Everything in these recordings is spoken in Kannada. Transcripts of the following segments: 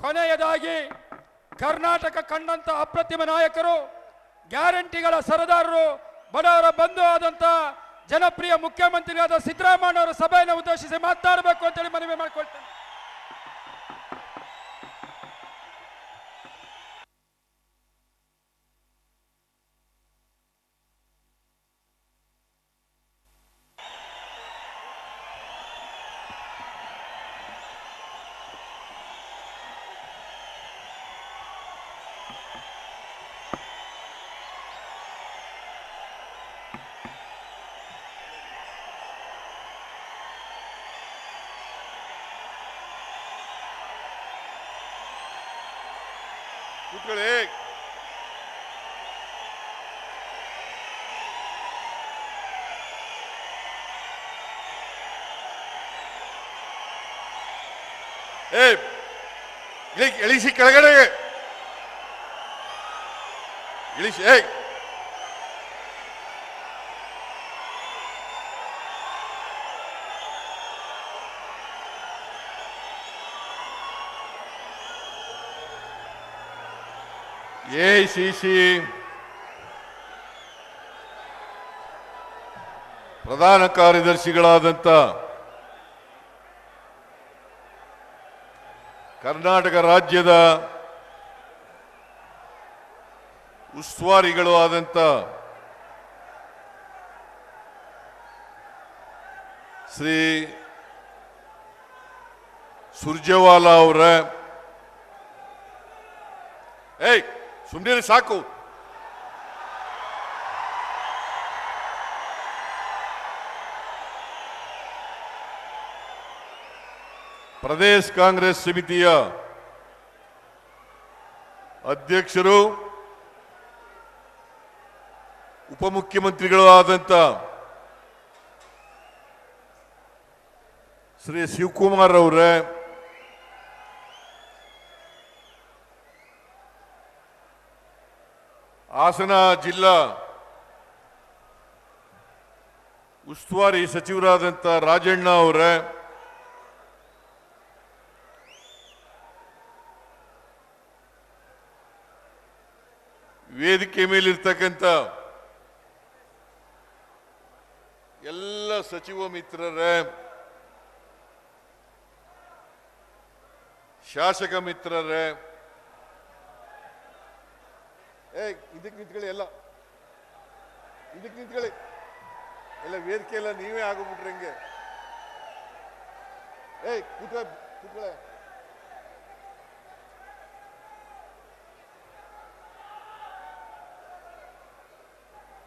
ಕೊನೆಯದಾಗಿ ಕರ್ನಾಟಕ ಕಂಡಂತ ಅಪ್ರತಿಮ ನಾಯಕರು, ಗ್ಯಾರಂಟಿಗಳ ಸರದಾರರು, ಬಡವರ ಬಂಧು ಆದಂತ ಜನಪ್ರಿಯ ಮುಖ್ಯಮಂತ್ರಿಯಾದ ಸಿದ್ದರಾಮಯ್ಯ ಅವರ ಸಭೆಯನ್ನು ಉದ್ದೇಶಿಸಿ ಮಾತನಾಡಬೇಕು ಅಂತೇಳಿ ಮನವಿ ಮಾಡಿಕೊಳ್ತೇನೆ. ಕೂತ್ಕೊಳ್ಳಿ ಏ ಇಳಿ ಇಳಿಸಿ ಕೆಳಗಡೆ ಇಳಿಸಿ ಏಯ್ ಎಐಸಿಸಿ ಪ್ರಧಾನ ಕಾರ್ಯದರ್ಶಿಗಳಾದಂಥ ಕರ್ನಾಟಕ ರಾಜ್ಯದ ಉಸ್ತುವಾರಿಗಳು ಆದಂಥ ಶ್ರೀ ಸುರ್ಜೇವಾಲಾ ಅವರ. ಏಯ್! ಸುಮ್ಮನೆ ಸಾಕು. ಪ್ರದೇಶ ಕಾಂಗ್ರೆಸ್ ಸಮಿತಿಯ ಅಧ್ಯಕ್ಷರು ಉಪಮುಖ್ಯಮಂತ್ರಿಗಳು ಆದಂತ ಶ್ರೀ ಶಿವಕುಮಾರ್ ಅವರೇ ಹಾಸನ ಜಿಲ್ಲಾ ಉಸ್ತುವಾರಿ ಸಚಿವರಾದಂಥ ರಾಜಣ್ಣ ಅವರೇ ವೇದಿಕೆ ಮೇಲಿರ್ತಕ್ಕಂಥ ಎಲ್ಲ ಸಚಿವ ಮಿತ್ರರೇ ಶಾಸಕ ಮಿತ್ರರೇ ಏ ಇದಕ್ಕೆ ನಿಂತ್ಕೊಳ್ಳಿ ಎಲ್ಲ. ಇದಕ್ಕೆ ನಿಂತ್ಕೊಳ್ಳಿ. ಎಲ್ಲ ವೇದಿಕೆ ಎಲ್ಲ ನೀವೇ ಆಗೋಗ್ಬಿಟ್ರೆ ಹಂಗೆ. ಏಯ್, ಕೂತ್ಕೊ, ಕೂತ್ಕೊಳ್ಳೆ.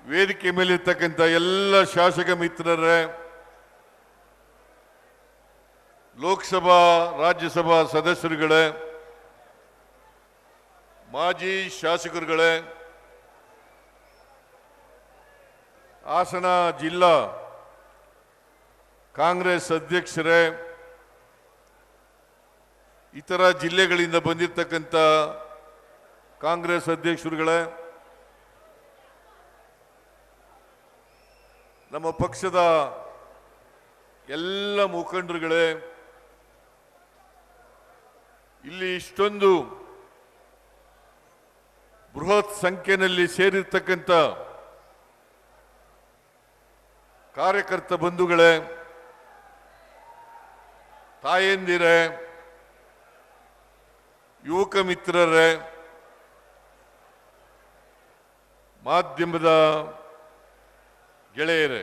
ವೇದಿಕೆ ಮೇಲಿರ್ತಕ್ಕಂಥ ಎಲ್ಲ ಶಾಸಕ ಮಿತ್ರರೇ, ಲೋಕಸಭಾ, ರಾಜ್ಯಸಭಾ ಸದಸ್ಯರುಗಳೇ ಮಾಜಿ ಶಾಸಕರುಗಳೇ, ಹಾಸನ ಜಿಲ್ಲಾ ಕಾಂಗ್ರೆಸ್ ಅಧ್ಯಕ್ಷರೇ, ಇತರ ಜಿಲ್ಲೆಗಳಿಂದ ಬಂದಿರತಕ್ಕಂಥ ಕಾಂಗ್ರೆಸ್ ಅಧ್ಯಕ್ಷರುಗಳೇ, ನಮ್ಮ ಪಕ್ಷದ ಎಲ್ಲ ಮುಖಂಡರುಗಳೇ, ಇಲ್ಲಿ ಇಷ್ಟೊಂದು ಬೃಹತ್ ಸಂಖ್ಯೆಯಲ್ಲಿ ಸೇರಿರ್ತಕ್ಕಂಥ ಕಾರ್ಯಕರ್ತ ಬಂಧುಗಳೇ ತಾಯಂದಿರೇ ಯುವಕ ಮಿತ್ರರೇ ಮಾಧ್ಯಮದ ಗೆಳೆಯರೇ